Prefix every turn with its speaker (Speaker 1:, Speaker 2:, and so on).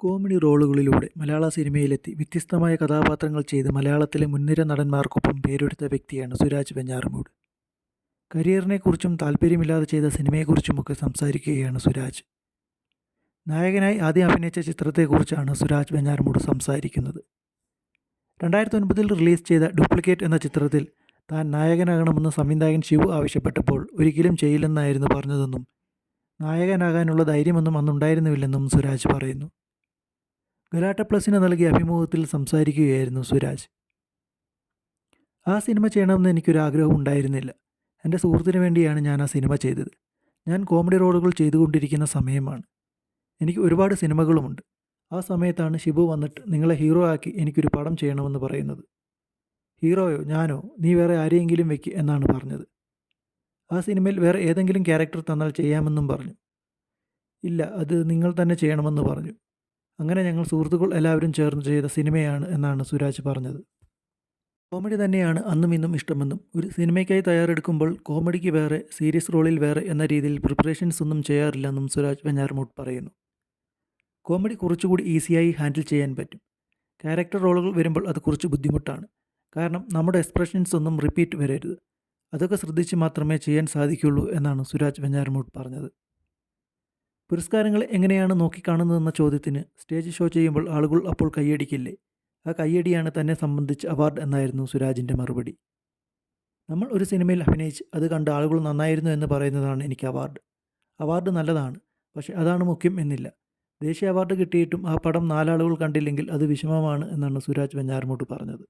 Speaker 1: Comedy റോളുകളിലൂടെ മലയാള സിനിമയിലെത്തി. വ്യത്യസ്തമായ കഥാപാത്രങ്ങൾ ചെയ്ത് മലയാളത്തിലെ മുൻനിര നടന്മാർക്കൊപ്പം പേരെടുത്ത വ്യക്തിയാണ് സുരാജ് വെഞ്ഞാറമൂട്. കരിയറിനെക്കുറിച്ചും താല്പര്യമില്ലാതെ ചെയ്ത സിനിമയെക്കുറിച്ചുമൊക്കെ സംസാരിക്കുകയാണ് സുരാജ്. നായകനായി ആദ്യം അഭിനയിച്ച ചിത്രത്തെക്കുറിച്ചാണ് സുരാജ് വെഞ്ഞാറമൂട് സംസാരിക്കുന്നത്. രണ്ടായിരത്തി ഒൻപതിൽ റിലീസ് ചെയ്ത ഡ്യൂപ്ലിക്കേറ്റ് എന്ന ചിത്രത്തിൽ താൻ നായകനാകണമെന്ന് സംവിധായകൻ ശിവു ആവശ്യപ്പെട്ടപ്പോൾ ഒരിക്കലും ചെയ്യില്ലെന്നായിരുന്നു പറഞ്ഞതെന്നും നായകനാകാനുള്ള ധൈര്യമൊന്നും അന്നുണ്ടായിരുന്നുമില്ലെന്നും സുരാജ് പറയുന്നു. ഗലാട്ട പ്ലസിന് നൽകിയ അഭിമുഖത്തിൽ സംസാരിക്കുകയായിരുന്നു സുരാജ്. ആ സിനിമ ചെയ്യണമെന്ന് എനിക്കൊരാഗ്രഹം ഉണ്ടായിരുന്നില്ല. എന്റെ സുഹൃത്തിന് വേണ്ടിയാണ് ഞാൻ ആ സിനിമ ചെയ്തത്. ഞാൻ കോമഡി റോളുകൾ ചെയ്തുകൊണ്ടിരിക്കുന്ന സമയമാണ്. എനിക്ക് ഒരുപാട് സിനിമകളുമുണ്ട്. ആ സമയത്താണ് ഷിബു വന്നിട്ട് നിങ്ങളെ ഹീറോ ആക്കി എനിക്കൊരു പടം ചെയ്യണമെന്ന് പറയുന്നത്. ഹീറോയോ ഞാനോ? നീ വേറെ ആരെയെങ്കിലും വെക്ക് എന്നാണ് പറഞ്ഞത്. ആ സിനിമയിൽ വേറെ ഏതെങ്കിലും ക്യാരക്ടർ തന്നാൽ ചെയ്യാമെന്നും പറഞ്ഞു. ഇല്ല അത് നിങ്ങൾ തന്നെ ചെയ്യണമെന്ന് പറഞ്ഞു. അങ്ങനെ ഞങ്ങൾ സുഹൃത്തുക്കൾ എല്ലാവരും ചേർന്ന് ചെയ്ത സിനിമയാണ് എന്നാണ് സുരാജ് പറഞ്ഞത്. കോമഡി തന്നെയാണ് അന്നും ഇന്നും ഇഷ്ടമെന്നും. ഒരു സിനിമയ്ക്കായി തയ്യാറെടുക്കുമ്പോൾ കോമഡിക്ക് വേറെ സീരിയസ് റോളിൽ വേറെ എന്ന രീതിയിൽ പ്രിപ്പറേഷൻസ് ഒന്നും ചെയ്യാറില്ലെന്നും സുരാജ് വെഞ്ഞാറമൂട്ട് പറയുന്നു. കോമഡി കുറച്ചുകൂടി ഈസിയായി ഹാൻഡിൽ ചെയ്യാൻ പറ്റും. ക്യാരക്ടർ റോളുകൾ വരുമ്പോൾ അത് കുറച്ച് ബുദ്ധിമുട്ടാണ്. കാരണം നമ്മുടെ എക്സ്പ്രഷൻസ് ഒന്നും റിപ്പീറ്റ് വരരുത്. അതൊക്കെ ശ്രദ്ധിച്ച് മാത്രമേ ചെയ്യാൻ സാധിക്കുള്ളൂ എന്നാണ് സുരാജ് വെഞ്ഞാറമൂട്ട് പറഞ്ഞത്. പുരസ്കാരങ്ങൾ എങ്ങനെയാണ് നോക്കിക്കാണുന്നതെന്ന ചോദ്യത്തിന് സ്റ്റേജ് ഷോ ചെയ്യുമ്പോൾ ആളുകൾ അപ്പോൾ കൈയടിക്കില്ലേ ആ കൈയടിയാണ് തന്നെ സംബന്ധിച്ച് അവാർഡ് എന്നായിരുന്നു സുരാജിന്റെ മറുപടി. നമ്മൾ ഒരു സിനിമയിൽ അഭിനയിച്ച് അത് കണ്ട് ആളുകൾ നന്നായിരുന്നു എന്ന് പറയുന്നതാണ് എനിക്ക് അവാർഡ്. അവാർഡ് നല്ലതാണ് പക്ഷേ അതാണ് മുഖ്യം എന്നില്ല. ദേശീയ അവാർഡ് കിട്ടിയിട്ടും ആ പടം നാലാളുകൾ കണ്ടില്ലെങ്കിൽ അത് വിഷമമാണ് എന്നാണ് സുരാജ് വെഞ്ഞാറമൂട്ട് പറഞ്ഞത്.